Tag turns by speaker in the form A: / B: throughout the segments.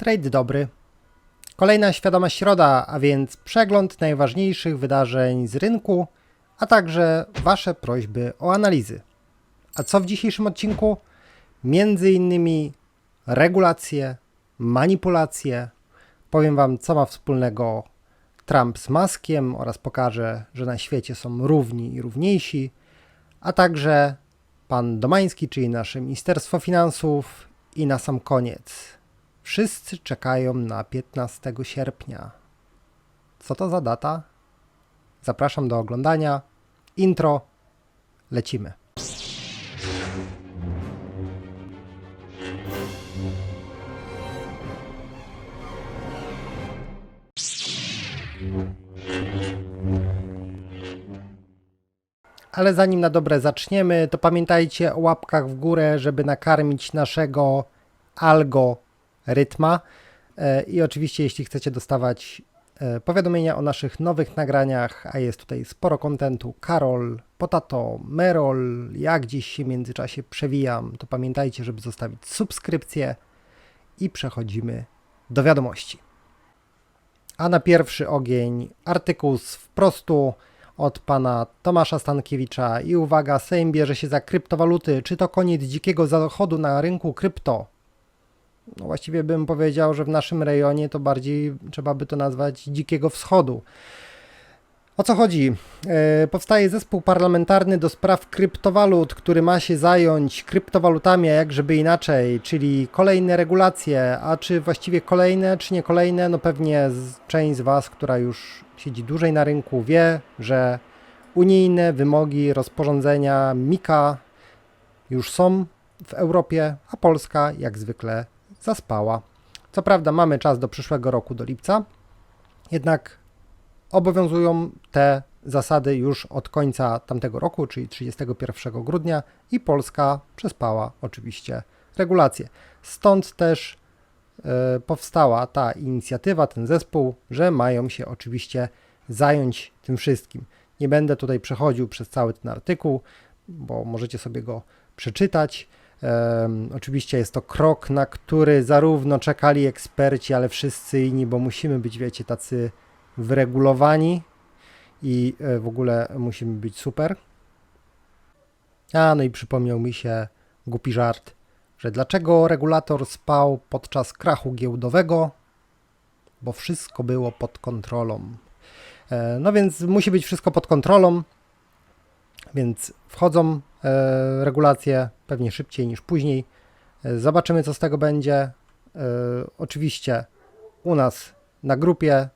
A: Trade dobry. Kolejna świadoma środa, a więc przegląd najważniejszych wydarzeń z rynku, a także Wasze prośby o analizy. A co w dzisiejszym odcinku? Między innymi regulacje, manipulacje. Powiem Wam, co ma wspólnego Trump z Maskiem oraz pokażę, że na świecie są równi i równiejsi, a także pan Domański, czyli nasze Ministerstwo Finansów i na sam koniec. Wszyscy czekają na 15 sierpnia. Co to za data? Zapraszam do oglądania. Intro. Lecimy. Ale zanim na dobre zaczniemy, to pamiętajcie o łapkach w górę, żeby nakarmić naszego algorytma. E, I oczywiście, jeśli chcecie dostawać e, powiadomienia o naszych nowych nagraniach, a jest tutaj sporo kontentu, Karol, Potato, Merol, jak dziś się w międzyczasie przewijam, to pamiętajcie, żeby zostawić subskrypcję i przechodzimy do wiadomości. A na pierwszy ogień artykuł z wprostu od pana Tomasza Stankiewicza i uwaga, Sejm bierze się za kryptowaluty. Czy to koniec dzikiego zachodu na rynku krypto? No właściwie bym powiedział, że w naszym rejonie to bardziej trzeba by to nazwać dzikiego wschodu. O co chodzi? E, powstaje zespół parlamentarny do spraw kryptowalut, który ma się zająć kryptowalutami, a jak żeby inaczej, czyli kolejne regulacje, a czy właściwie kolejne, czy nie kolejne, no pewnie część z Was, która już siedzi dłużej na rynku, wie, że unijne wymogi rozporządzenia MIKA już są w Europie, a Polska jak zwykle zaspała. Co prawda mamy czas do przyszłego roku, do lipca, jednak obowiązują te zasady już od końca tamtego roku, czyli 31 grudnia i Polska przespała oczywiście regulacje. Stąd też e, powstała ta inicjatywa, ten zespół, że mają się oczywiście zająć tym wszystkim. Nie będę tutaj przechodził przez cały ten artykuł, bo możecie sobie go przeczytać. Um, oczywiście jest to krok, na który zarówno czekali eksperci, ale wszyscy inni, bo musimy być, wiecie, tacy wyregulowani i e, w ogóle musimy być super. A no i przypomniał mi się głupi żart, że dlaczego regulator spał podczas krachu giełdowego? Bo wszystko było pod kontrolą. E, no więc musi być wszystko pod kontrolą, więc wchodzą e, regulacje pewnie szybciej niż później. Zobaczymy, co z tego będzie. Oczywiście u nas na grupie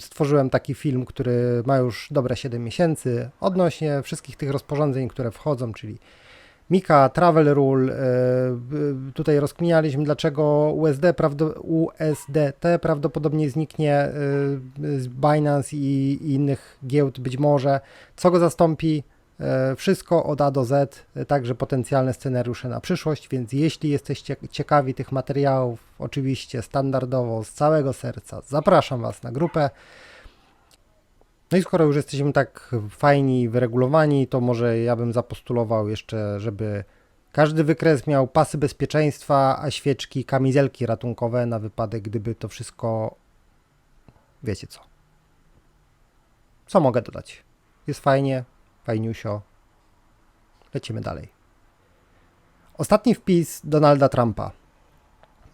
A: stworzyłem taki film, który ma już dobre 7 miesięcy odnośnie wszystkich tych rozporządzeń, które wchodzą, czyli Mika, Travel Rule. E, tutaj rozkminialiśmy, dlaczego USD, USDT prawdopodobnie zniknie e, z Binance i, i innych giełd być może. Co go zastąpi? E, wszystko od A do Z, także potencjalne scenariusze na przyszłość, więc jeśli jesteście ciekawi tych materiałów, oczywiście standardowo z całego serca zapraszam Was na grupę. No i skoro już jesteśmy tak fajni, wyregulowani, to może ja bym zapostulował jeszcze, żeby każdy wykres miał pasy bezpieczeństwa, a świeczki, kamizelki ratunkowe na wypadek, gdyby to wszystko. Wiecie co. Co mogę dodać? Jest fajnie, fajniusio. Lecimy dalej. Ostatni wpis Donalda Trumpa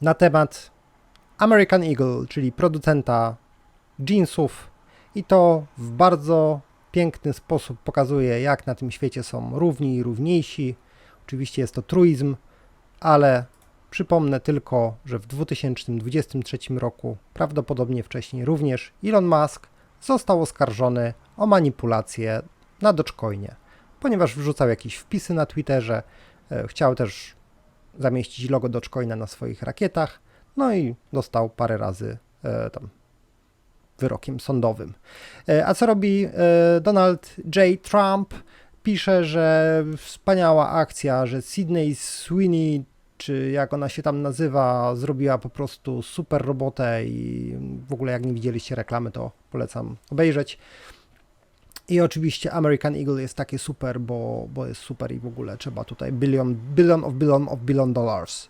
A: na temat American Eagle, czyli producenta jeansów i to w bardzo piękny sposób pokazuje, jak na tym świecie są równi i równiejsi. Oczywiście jest to truizm, ale przypomnę tylko, że w 2023 roku, prawdopodobnie wcześniej również, Elon Musk został oskarżony o manipulację na Dogecoinie, ponieważ wrzucał jakieś wpisy na Twitterze, e, chciał też zamieścić logo Dogecoina na swoich rakietach, no i dostał parę razy e, tam wyrokiem sądowym. E, a co robi Donald J. Trump? Pisze, że wspaniała akcja, że Sydney Sweeney, czy jak ona się tam nazywa, zrobiła po prostu super robotę i w ogóle jak nie widzieliście reklamy, to polecam obejrzeć. I oczywiście American Eagle jest takie super, bo, bo jest super i w ogóle trzeba tutaj billion, billion of billion of billion dollars.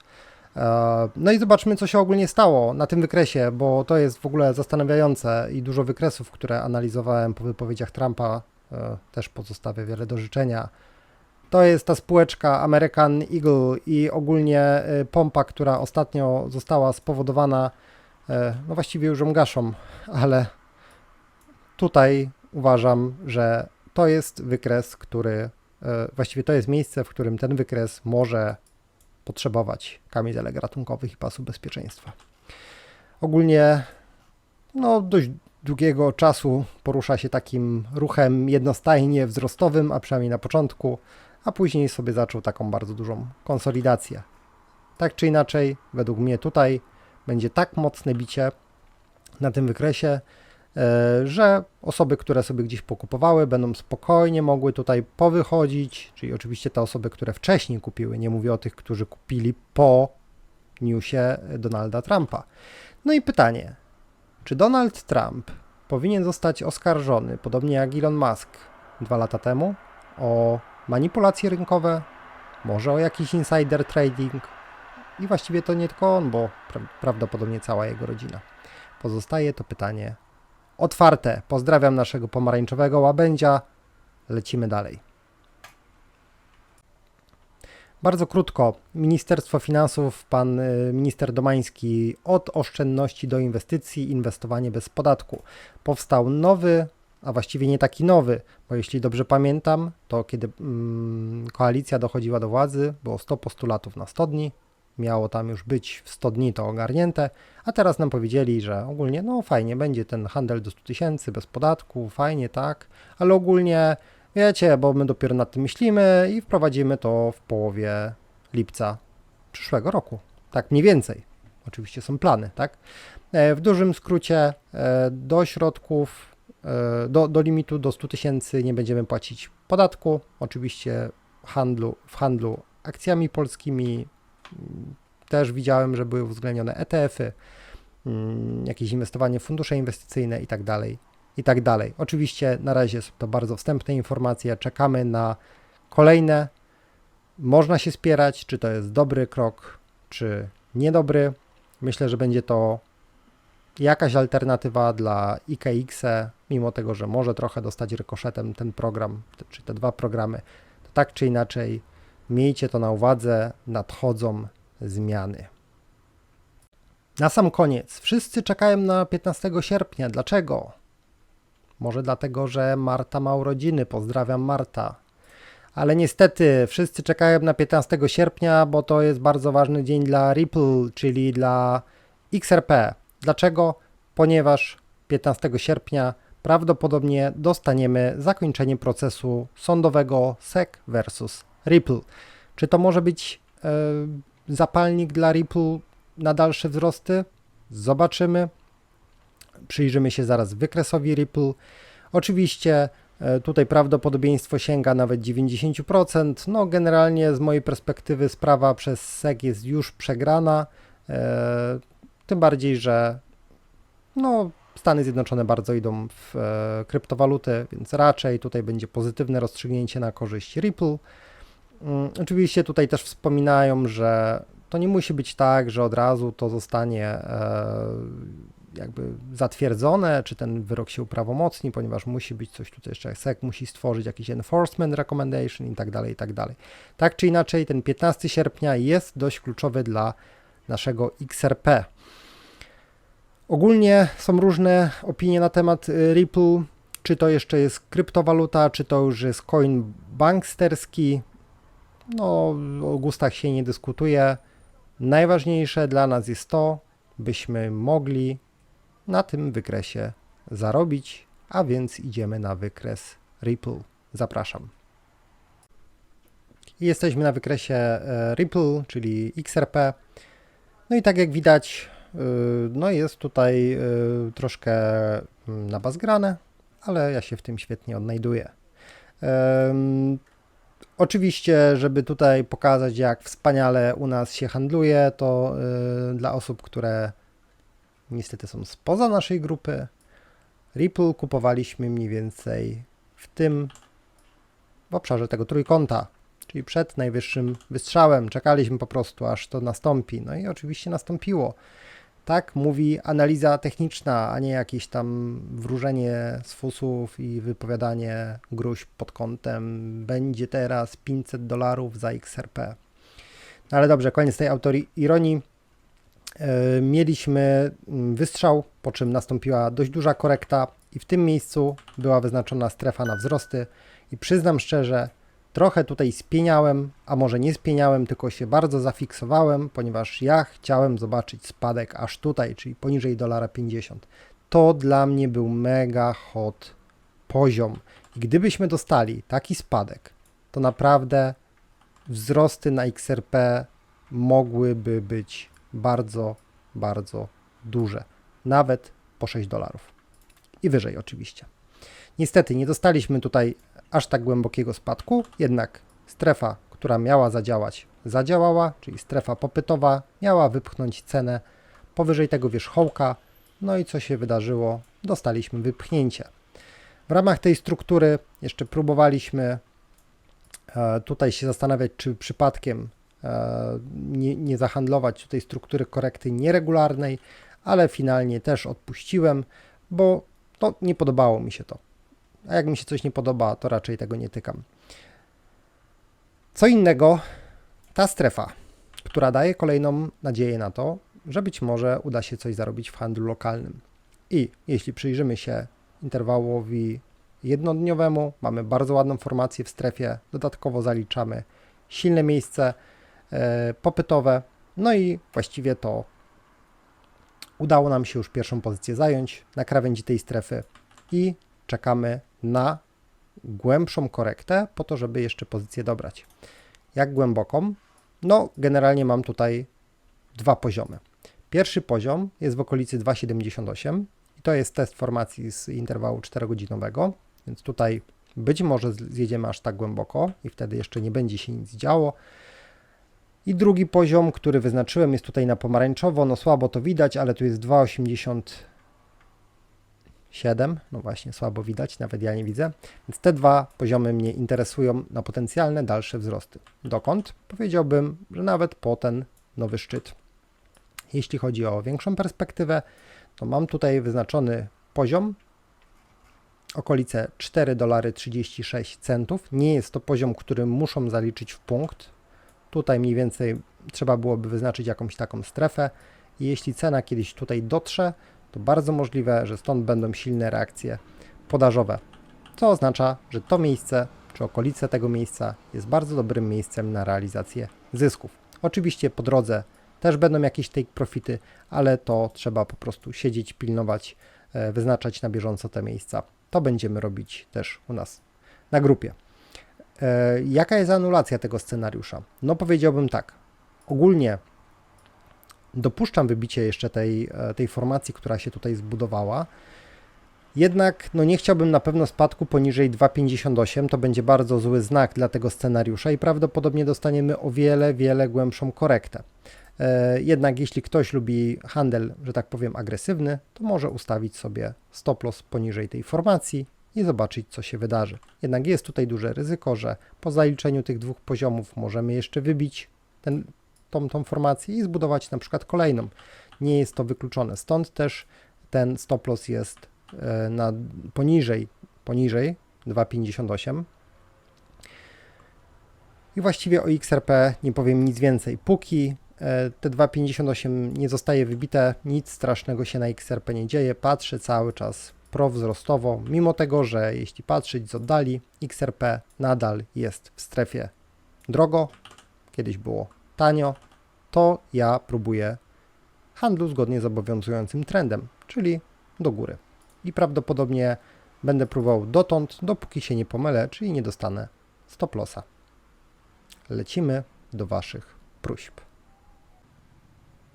A: E, No i zobaczmy, co się ogólnie stało na tym wykresie, bo to jest w ogóle zastanawiające i dużo wykresów, które analizowałem po wypowiedziach Trumpa, e, też pozostawia wiele do życzenia. To jest ta spółeczka American Eagle i ogólnie e, pompa, która ostatnio została spowodowana, no właściwie już gaszą, ale tutaj uważam, że to jest wykres, który, e, właściwie to jest miejsce, w którym ten wykres może potrzebować kamizelek ratunkowych i pasu bezpieczeństwa. Ogólnie no, dość długiego czasu porusza się takim ruchem jednostajnie wzrostowym, a przynajmniej na początku, a później sobie zaczął taką bardzo dużą konsolidację. Tak czy inaczej, według mnie tutaj będzie tak mocne bicie na tym wykresie, że osoby, które sobie gdzieś pokupowały, będą spokojnie mogły tutaj powychodzić, czyli oczywiście te osoby, które wcześniej kupiły, nie mówię o tych, którzy kupili po newsie Donalda Trumpa. No i pytanie, czy Donald Trump powinien zostać oskarżony, podobnie jak Elon Musk dwa lata temu, o manipulacje rynkowe, może o jakiś insider trading i właściwie to nie tylko on, bo pra- prawdopodobnie cała jego rodzina. Pozostaje to pytanie otwarte. Pozdrawiam naszego pomarańczowego łabędzia. Lecimy dalej. Bardzo krótko. Ministerstwo Finansów, pan y, minister Domański, od oszczędności do inwestycji, inwestowanie bez podatku. Powstał nowy, a właściwie nie taki nowy, bo jeśli dobrze pamiętam, to kiedy mm, koalicja dochodziła do władzy, było 100 postulatów na 100 dni, miało tam już być w 100 dni to ogarnięte, a teraz nam powiedzieli, że ogólnie no fajnie, będzie ten handel do 100 tysięcy bez podatku, fajnie, tak, ale ogólnie wiecie, bo my dopiero nad tym myślimy i wprowadzimy to w połowie lipca przyszłego roku. Tak mniej więcej. Oczywiście są plany, tak? E, W dużym skrócie e, do środków, e, do, do limitu do 100 tysięcy nie będziemy płacić podatku. Oczywiście handlu, w handlu akcjami polskimi też widziałem, że były uwzględnione ETF-y, mm, jakieś inwestowanie w fundusze inwestycyjne i tak dalej, i tak dalej. Oczywiście na razie są to bardzo wstępne informacje, czekamy na kolejne. Można się spierać, czy to jest dobry krok, czy niedobry. Myślę, że będzie to jakaś alternatywa dla IKX, mimo tego, że może trochę dostać rykoszetem ten program, czy te dwa programy. To tak czy inaczej, miejcie to na uwadze, nadchodzą zmiany. Na sam koniec, wszyscy czekają na 15 sierpnia. Dlaczego? Może dlatego, że Marta ma urodziny. Pozdrawiam Marta. Ale niestety wszyscy czekają na 15 sierpnia, bo to jest bardzo ważny dzień dla Ripple, czyli dla XRP. Dlaczego? Ponieważ 15 sierpnia prawdopodobnie dostaniemy zakończenie procesu sądowego SEC versus Ripple. Czy to może być e, zapalnik dla Ripple na dalsze wzrosty? Zobaczymy. Przyjrzymy się zaraz wykresowi Ripple. Oczywiście e, tutaj prawdopodobieństwo sięga nawet 90%. No generalnie z mojej perspektywy sprawa przez SEC jest już przegrana. E, tym bardziej, że no, Stany Zjednoczone bardzo idą w e, kryptowaluty, więc raczej tutaj będzie pozytywne rozstrzygnięcie na korzyść Ripple. Mm, Oczywiście tutaj też wspominają, że to nie musi być tak, że od razu to zostanie e, jakby zatwierdzone, czy ten wyrok się uprawomocni, ponieważ musi być coś tutaj jeszcze, SEC musi stworzyć jakiś enforcement recommendation i tak dalej, i tak dalej. Tak czy inaczej, ten 15 sierpnia jest dość kluczowy dla naszego XRP. Ogólnie są różne opinie na temat y, Ripple, czy to jeszcze jest kryptowaluta, czy to już jest coin banksterski. No, o gustach się nie dyskutuje. Najważniejsze dla nas jest to, byśmy mogli na tym wykresie zarobić, a więc idziemy na wykres Ripple. Zapraszam. Jesteśmy na wykresie e, Ripple, czyli XRP. No i tak jak widać, y, no jest tutaj y, troszkę mm, na bas grane, ale ja się w tym świetnie odnajduję. Oczywiście, żeby tutaj pokazać, jak wspaniale u nas się handluje, to y, dla osób, które niestety są spoza naszej grupy, Ripple kupowaliśmy mniej więcej w tym, w obszarze tego trójkąta. czyli przed najwyższym wystrzałem. Czekaliśmy po prostu, aż to nastąpi. No i oczywiście nastąpiło. Tak mówi analiza techniczna, a nie jakieś tam wróżenie z fusów i wypowiadanie gruźb pod kątem będzie teraz 500 dolarów za XRP. No ale dobrze, koniec tej autoironii. Yy, mieliśmy mm, wystrzał, po czym nastąpiła dość duża korekta i w tym miejscu była wyznaczona strefa na wzrosty i przyznam szczerze, trochę tutaj spieniałem, a może nie spieniałem, tylko się bardzo zafiksowałem, ponieważ ja chciałem zobaczyć spadek aż tutaj, czyli poniżej dolara 50. To dla mnie był mega hot poziom. I gdybyśmy dostali taki spadek, to naprawdę wzrosty na XRP mogłyby być bardzo, bardzo duże. Nawet po 6 dolarów. I wyżej oczywiście. Niestety nie dostaliśmy tutaj aż tak głębokiego spadku, jednak strefa, która miała zadziałać, zadziałała, czyli strefa popytowa miała wypchnąć cenę powyżej tego wierzchołka. No i co się wydarzyło? Dostaliśmy wypchnięcie. W ramach tej struktury jeszcze próbowaliśmy e, tutaj się zastanawiać, czy przypadkiem e, nie, nie zahandlować tutaj struktury korekty nieregularnej, ale finalnie też odpuściłem, bo to nie podobało mi się to. A jak mi się coś nie podoba, to raczej tego nie tykam. Co innego ta strefa, która daje kolejną nadzieję na to, że być może uda się coś zarobić w handlu lokalnym. I jeśli przyjrzymy się interwałowi jednodniowemu, mamy bardzo ładną formację w strefie, dodatkowo zaliczamy silne miejsce e, popytowe, no i właściwie to udało nam się już pierwszą pozycję zająć na krawędzi tej strefy i czekamy na głębszą korektę po to, żeby jeszcze pozycję dobrać. Jak głęboką? No, generalnie mam tutaj dwa poziomy. Pierwszy poziom jest w okolicy 2,78 i to jest test formacji z interwału 4-godzinowego, więc tutaj być może zjedziemy aż tak głęboko i wtedy jeszcze nie będzie się nic działo. I drugi poziom, który wyznaczyłem, jest tutaj na pomarańczowo. No słabo to widać, ale tu jest 2,80 7, no właśnie słabo widać, nawet ja nie widzę. Więc te dwa poziomy mnie interesują na potencjalne dalsze wzrosty. Dokąd? Powiedziałbym, że nawet po ten nowy szczyt. Jeśli chodzi o większą perspektywę, to mam tutaj wyznaczony poziom okolice 4 dolary 36 centów. Nie jest to poziom, który muszą zaliczyć w punkt. Tutaj mniej więcej trzeba byłoby wyznaczyć jakąś taką strefę. Jeśli cena kiedyś tutaj dotrze, to bardzo możliwe, że stąd będą silne reakcje podażowe, co oznacza, że to miejsce czy okolice tego miejsca jest bardzo dobrym miejscem na realizację zysków. Oczywiście po drodze też będą jakieś take profity, ale to trzeba po prostu siedzieć, pilnować, e, wyznaczać na bieżąco te miejsca. To będziemy robić też u nas na grupie. E, jaka jest anulacja tego scenariusza? No powiedziałbym tak. Ogólnie dopuszczam wybicie jeszcze tej, e, tej formacji, która się tutaj zbudowała. Jednak no nie chciałbym na pewno spadku poniżej 2,58. To będzie bardzo zły znak dla tego scenariusza i prawdopodobnie dostaniemy o wiele, wiele głębszą korektę. E, jednak jeśli ktoś lubi handel, że tak powiem, agresywny, to może ustawić sobie stop loss poniżej tej formacji i zobaczyć, co się wydarzy. Jednak jest tutaj duże ryzyko, że po zaliczeniu tych dwóch poziomów możemy jeszcze wybić ten tą, tą formację i zbudować na przykład kolejną. Nie jest to wykluczone. Stąd też ten stop loss jest e, na poniżej, poniżej 2,58. I właściwie o XRP nie powiem nic więcej. Póki e, te 2,58 nie zostaje wybite, nic strasznego się na XRP nie dzieje. Patrzę cały czas prowzrostowo, mimo tego, że jeśli patrzeć z oddali, XRP nadal jest w strefie drogo. Kiedyś było tanio, to ja próbuję handlu zgodnie z obowiązującym trendem, czyli do góry. I prawdopodobnie będę próbował dotąd, dopóki się nie pomylę, czyli nie dostanę stop lossa. Lecimy do Waszych próśb.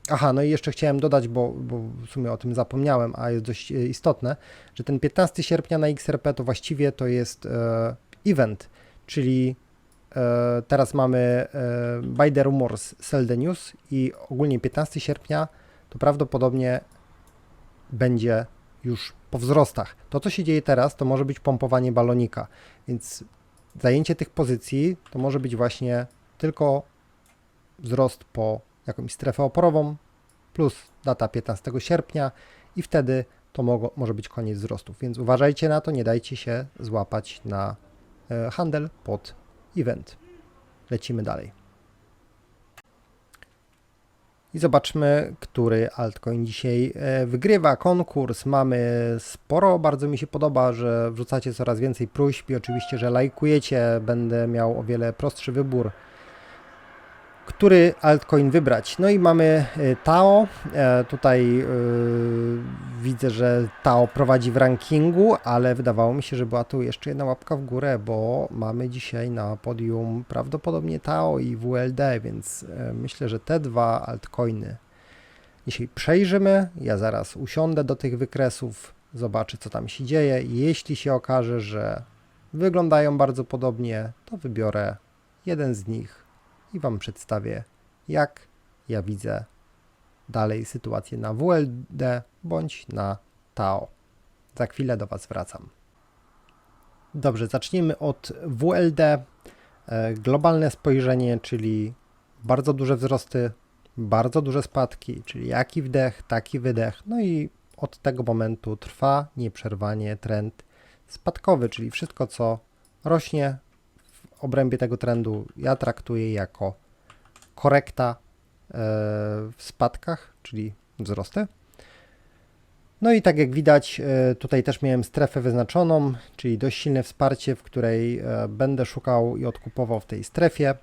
A: Aha, no i jeszcze chciałem dodać, bo, bo w sumie o tym zapomniałem, a jest dość e, istotne, że ten 15 sierpnia na XRP to właściwie to jest e, event, czyli teraz mamy e, By the Rumors Sell the News i ogólnie 15 sierpnia to prawdopodobnie będzie już po wzrostach. To, co się dzieje teraz, to może być pompowanie balonika, więc zajęcie tych pozycji to może być właśnie tylko wzrost po jakąś strefę oporową plus data 15 sierpnia i wtedy to może być koniec wzrostów. Więc uważajcie na to, nie dajcie się złapać na e, handel pod event. Lecimy dalej. I zobaczmy, który altcoin dzisiaj e, wygrywa konkurs. Mamy sporo, bardzo mi się podoba, że wrzucacie coraz więcej próśb i oczywiście, że lajkujecie. Będę miał o wiele prostszy wybór który altcoin wybrać. No i mamy y, Tao. E, tutaj yy, widzę, że Tao prowadzi w rankingu, ale wydawało mi się, że była tu jeszcze jedna łapka w górę, bo mamy dzisiaj na podium prawdopodobnie Tao i WLD, więc myślę, że te dwa altcoiny dzisiaj przejrzymy. Ja zaraz usiądę do tych wykresów, zobaczę co tam się dzieje. Jeśli się okaże, że wyglądają bardzo podobnie, to wybiorę jeden z nich i Wam przedstawię, jak ja widzę dalej sytuację na WLD bądź na TAO. Za chwilę do Was wracam. Dobrze, zacznijmy od WLD. E, globalne spojrzenie, czyli bardzo duże wzrosty, bardzo duże spadki, czyli jaki wdech, taki wydech. No i od tego momentu trwa nieprzerwanie trend spadkowy, czyli wszystko co rośnie, obrębie tego trendu ja traktuję jako korekta e, w spadkach, czyli wzrosty. No i tak jak widać, e, tutaj też miałem strefę wyznaczoną, czyli dość silne wsparcie, w której e, będę szukał i odkupował w tej strefie.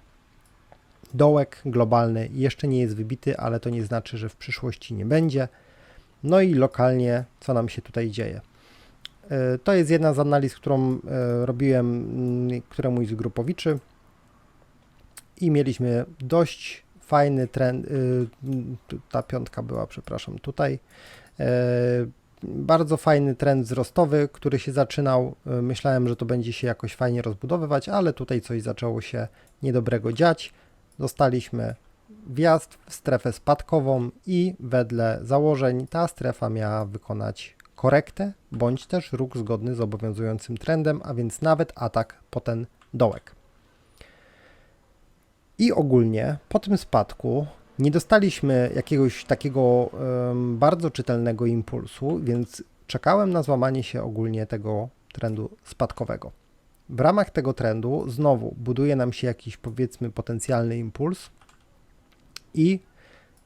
A: Dołek globalny jeszcze nie jest wybity, ale to nie znaczy, że w przyszłości nie będzie. No i lokalnie, co nam się tutaj dzieje. E, to jest jedna z analiz, którą e, robiłem mm, któremuś z grupowiczy. I mieliśmy dość fajny trend, y, ta piątka była, przepraszam, tutaj, e, bardzo fajny trend wzrostowy, który się zaczynał, myślałem, że to będzie się jakoś fajnie rozbudowywać, ale tutaj coś zaczęło się niedobrego dziać, dostaliśmy wjazd w strefę spadkową i wedle założeń ta strefa miała wykonać korektę bądź też ruch zgodny z obowiązującym trendem, a więc nawet atak po ten dołek. I ogólnie po tym spadku nie dostaliśmy jakiegoś takiego um, bardzo czytelnego impulsu, więc czekałem na złamanie się ogólnie tego trendu spadkowego. W ramach tego trendu znowu buduje nam się jakiś powiedzmy potencjalny impuls i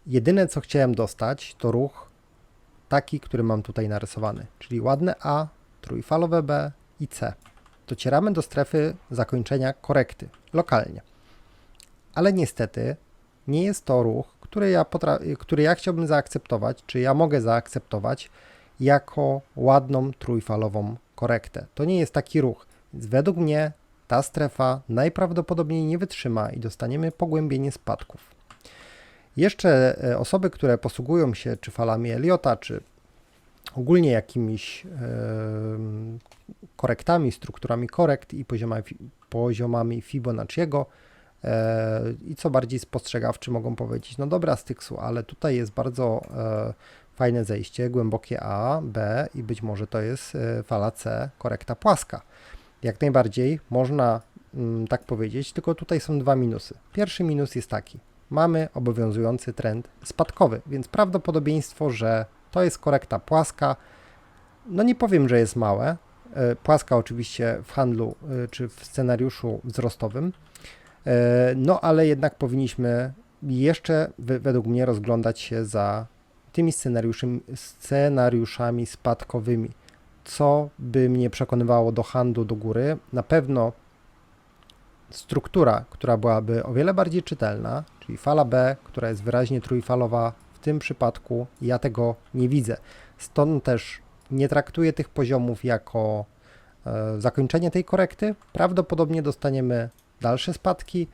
A: jedyne co chciałem dostać to ruch taki, który mam tutaj narysowany, czyli ładne A, trójfalowe B i C. Docieramy do strefy zakończenia korekty lokalnie. Ale niestety nie jest to ruch, który ja, który ja chciałbym zaakceptować, czy ja mogę zaakceptować jako ładną trójfalową korektę. To nie jest taki ruch, więc według mnie ta strefa najprawdopodobniej nie wytrzyma i dostaniemy pogłębienie spadków. Jeszcze e, osoby, które posługują się czy falami Eliota, czy ogólnie jakimiś korektami, strukturami korekt i poziomami, poziomami Fibonacciego e, i co bardziej spostrzegawczy mogą powiedzieć, no dobra Styksu, ale tutaj jest bardzo e, fajne zejście, głębokie A, B i być może to jest fala C, korekta płaska. Jak najbardziej można mm, tak powiedzieć, tylko tutaj są dwa minusy. Pierwszy minus jest taki, mamy obowiązujący trend spadkowy, więc prawdopodobieństwo, że to jest korekta płaska. No nie powiem, że jest małe. E, płaska oczywiście w handlu e, czy w scenariuszu wzrostowym. E, no ale jednak powinniśmy jeszcze według mnie rozglądać się za tymi scenariuszami, scenariuszami spadkowymi. Co by mnie przekonywało do handlu do góry? Na pewno struktura, która byłaby o wiele bardziej czytelna, czyli fala B, która jest wyraźnie trójfalowa, w tym przypadku ja tego nie widzę. Stąd też nie traktuję tych poziomów jako e, zakończenie tej korekty. Prawdopodobnie dostaniemy dalsze spadki.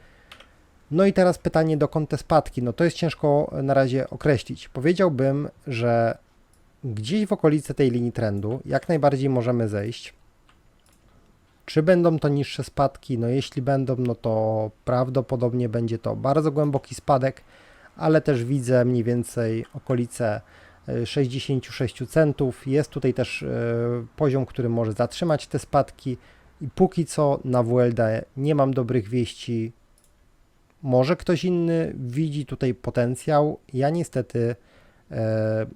A: No i teraz pytanie, dokąd te spadki? No to jest ciężko na razie określić. Powiedziałbym, że gdzieś w okolicy tej linii trendu jak najbardziej możemy zejść. Czy będą to niższe spadki? No jeśli będą, no to prawdopodobnie będzie to bardzo głęboki spadek, ale też widzę mniej więcej okolice 66 e, centów. Jest tutaj też e, poziom, który może zatrzymać te spadki. I póki co na WLD nie mam dobrych wieści. Może ktoś inny widzi tutaj potencjał. Ja niestety, e,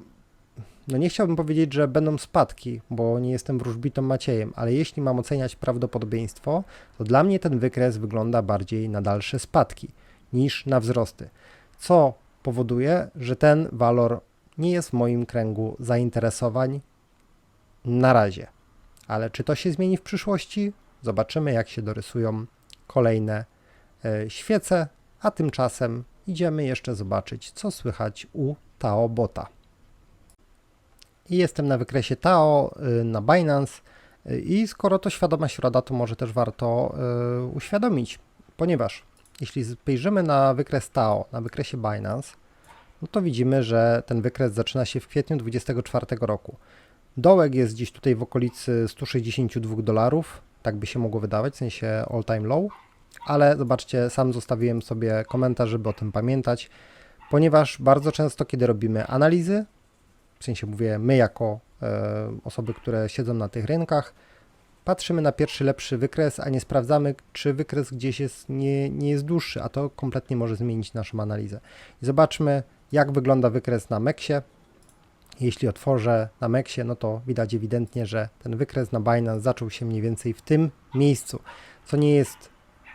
A: no nie chciałbym powiedzieć, że będą spadki, bo nie jestem wróżbitą Maciejem, ale jeśli mam oceniać prawdopodobieństwo, to dla mnie ten wykres wygląda bardziej na dalsze spadki niż na wzrosty, co powoduje, że ten walor nie jest w moim kręgu zainteresowań na razie. Ale czy to się zmieni w przyszłości? Zobaczymy, jak się dorysują kolejne e, świece, a tymczasem idziemy jeszcze zobaczyć, co słychać u Tao Bota. I jestem na wykresie Tao y, na Binance y, i skoro to świadoma środa, to może też warto y, uświadomić, ponieważ jeśli spojrzymy na wykres Tao, na wykresie Binance, no to widzimy, że ten wykres zaczyna się w kwietniu 2024 roku. Dołek jest gdzieś tutaj w okolicy 162 dolarów, tak by się mogło wydawać, w sensie all time low, ale zobaczcie, sam zostawiłem sobie komentarz, żeby o tym pamiętać, ponieważ bardzo często, kiedy robimy analizy, w sensie mówię my jako e, osoby, które siedzą na tych rynkach, patrzymy na pierwszy lepszy wykres, a nie sprawdzamy, czy wykres gdzieś jest, nie, nie jest dłuższy, a to kompletnie może zmienić naszą analizę. Zobaczmy, jak wygląda wykres na Meksie. Jeśli otworzę na Meksie, no to widać ewidentnie, że ten wykres na Binance zaczął się mniej więcej w tym miejscu, co nie jest,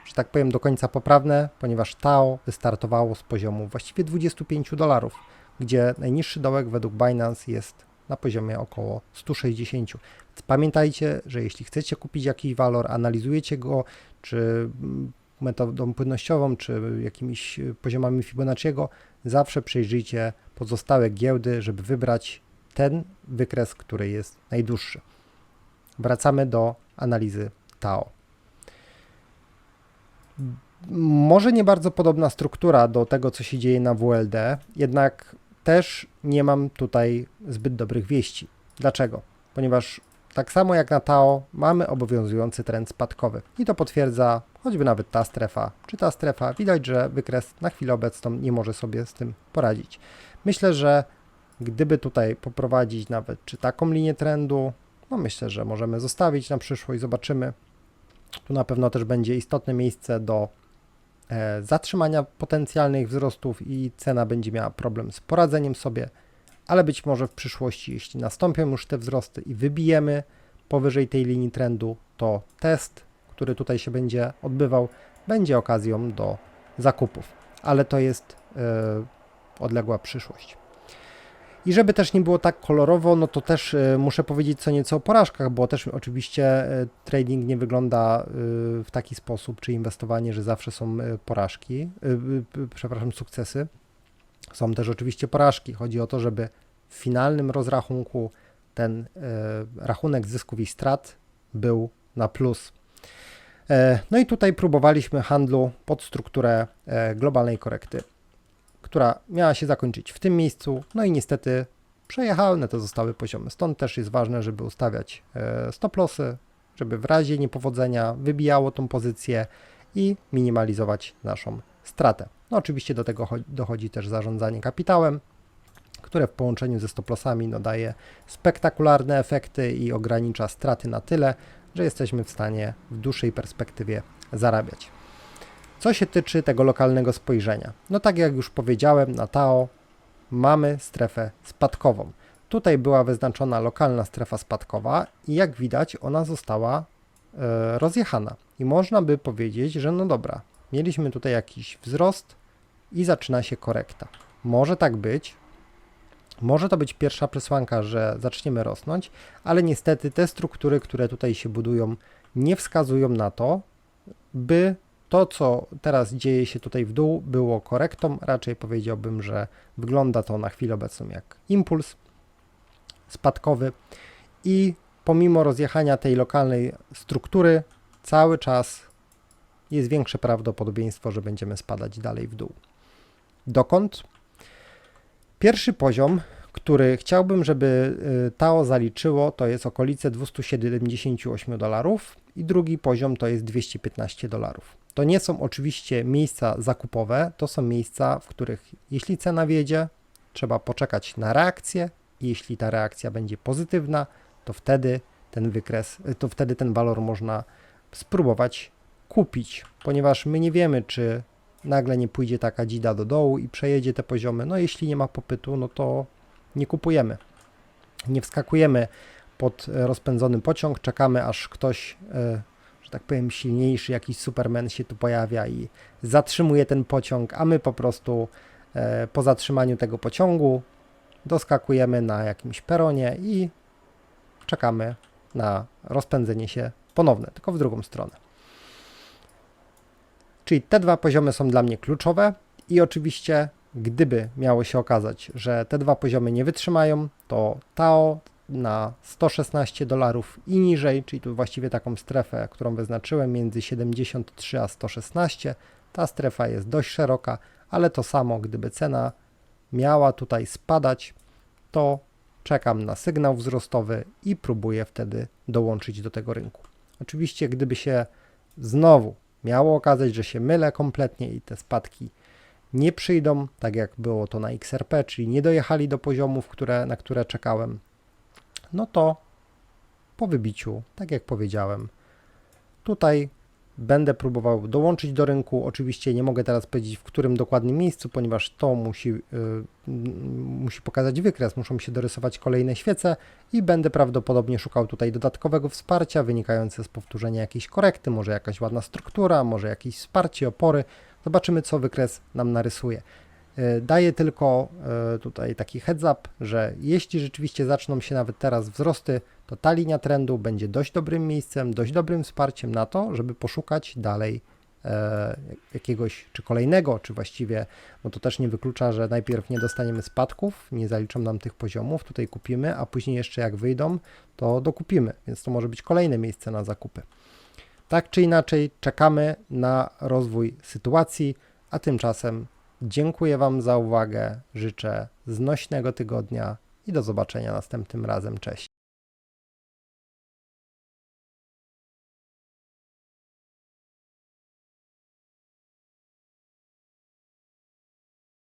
A: że tak powiem, do końca poprawne, ponieważ TAO wystartowało z poziomu właściwie 25 dolarów, gdzie najniższy dołek według Binance jest na poziomie około 160. Więc pamiętajcie, że jeśli chcecie kupić jakiś walor, analizujecie go, czy metodą płynnościową, czy jakimiś poziomami Fibonacciego, zawsze przejrzyjcie pozostałe giełdy, żeby wybrać ten wykres, który jest najdłuższy. Wracamy do analizy TAO. Może nie bardzo podobna struktura do tego, co się dzieje na WLD, jednak też nie mam tutaj zbyt dobrych wieści. Dlaczego? Ponieważ tak samo jak na TAO mamy obowiązujący trend spadkowy i to potwierdza choćby nawet ta strefa czy ta strefa. Widać, że wykres na chwilę obecną nie może sobie z tym poradzić. Myślę, że gdyby tutaj poprowadzić nawet czy taką linię trendu, no myślę, że możemy zostawić na przyszłość, zobaczymy. Tu na pewno też będzie istotne miejsce do zatrzymania potencjalnych wzrostów i cena będzie miała problem z poradzeniem sobie, ale być może w przyszłości, jeśli nastąpią już te wzrosty i wybijemy powyżej tej linii trendu, to test, który tutaj się będzie odbywał, będzie okazją do zakupów, ale to jest e, odległa przyszłość. I żeby też nie było tak kolorowo, no to też y, muszę powiedzieć co nieco o porażkach, bo też oczywiście y, trading nie wygląda y, w taki sposób, czy inwestowanie, że zawsze są porażki, przepraszam, sukcesy. Są też oczywiście porażki. Chodzi o to, żeby w finalnym rozrachunku ten rachunek zysków i strat był na plus. E, no i tutaj próbowaliśmy handlu pod strukturę e, globalnej korekty która miała się zakończyć w tym miejscu, no i niestety przejechane to zostały poziomy. Stąd też jest ważne, żeby ustawiać e, stop lossy, żeby w razie niepowodzenia wybijało tą pozycję i minimalizować naszą stratę. No oczywiście do tego dochodzi też zarządzanie kapitałem, które w połączeniu ze stop lossami no, daje spektakularne efekty i ogranicza straty na tyle, że jesteśmy w stanie w dłuższej perspektywie zarabiać. Co się tyczy tego lokalnego spojrzenia, no tak jak już powiedziałem, na TAO mamy strefę spadkową. Tutaj była wyznaczona lokalna strefa spadkowa i jak widać ona została e, rozjechana. I można by powiedzieć, że no dobra, mieliśmy tutaj jakiś wzrost i zaczyna się korekta. Może tak być, może to być pierwsza przesłanka, że zaczniemy rosnąć, ale niestety te struktury, które tutaj się budują, nie wskazują na to, by to, co teraz dzieje się tutaj w dół, było korektą. Raczej powiedziałbym, że wygląda to na chwilę obecną jak impuls spadkowy i pomimo rozjechania tej lokalnej struktury, cały czas jest większe prawdopodobieństwo, że będziemy spadać dalej w dół. Dokąd? Pierwszy poziom, który chciałbym, żeby y, TAO zaliczyło, to jest okolice 278 dolarów i drugi poziom to jest 215 dolarów. To nie są oczywiście miejsca zakupowe, to są miejsca, w których jeśli cena wiedzie, trzeba poczekać na reakcję jeśli ta reakcja będzie pozytywna, to wtedy ten wykres, to wtedy ten walor można spróbować kupić, ponieważ my nie wiemy, czy nagle nie pójdzie taka dzida do dołu i przejedzie te poziomy. No jeśli nie ma popytu, no to nie kupujemy. Nie wskakujemy pod rozpędzony pociąg, czekamy aż ktoś, e, że tak powiem, silniejszy, jakiś superman się tu pojawia i zatrzymuje ten pociąg, a my po prostu e, po zatrzymaniu tego pociągu doskakujemy na jakimś peronie i czekamy na rozpędzenie się ponowne, tylko w drugą stronę. Czyli te dwa poziomy są dla mnie kluczowe i oczywiście gdyby miało się okazać, że te dwa poziomy nie wytrzymają, to Tao na 116 dolarów i niżej, czyli tu właściwie taką strefę, którą wyznaczyłem między 73 a 116. Ta strefa jest dość szeroka, ale to samo, gdyby cena miała tutaj spadać, to czekam na sygnał wzrostowy i próbuję wtedy dołączyć do tego rynku. Oczywiście, gdyby się znowu miało okazać, że się mylę kompletnie i te spadki nie przyjdą, tak jak było to na XRP, czyli nie dojechali do poziomów, które, na które czekałem, no to po wybiciu, tak jak powiedziałem, tutaj będę próbował dołączyć do rynku. Oczywiście nie mogę teraz powiedzieć, w którym dokładnym miejscu, ponieważ to musi, y, m, musi pokazać wykres, muszą się dorysować kolejne świece i będę prawdopodobnie szukał tutaj dodatkowego wsparcia wynikające z powtórzenia jakiejś korekty, może jakaś ładna struktura, może jakieś wsparcie, opory. Zobaczymy, co wykres nam narysuje. Y, Daję tylko y, tutaj taki heads up, że jeśli rzeczywiście zaczną się nawet teraz wzrosty, to ta linia trendu będzie dość dobrym miejscem, dość dobrym wsparciem na to, żeby poszukać dalej e, jakiegoś, czy kolejnego, czy właściwie, bo to też nie wyklucza, że najpierw nie dostaniemy spadków, nie zaliczą nam tych poziomów, tutaj kupimy, a później jeszcze jak wyjdą, to dokupimy, więc to może być kolejne miejsce na zakupy. Tak czy inaczej, czekamy na rozwój sytuacji, a tymczasem dziękuję Wam za uwagę, życzę znośnego tygodnia i do zobaczenia następnym razem. Cześć.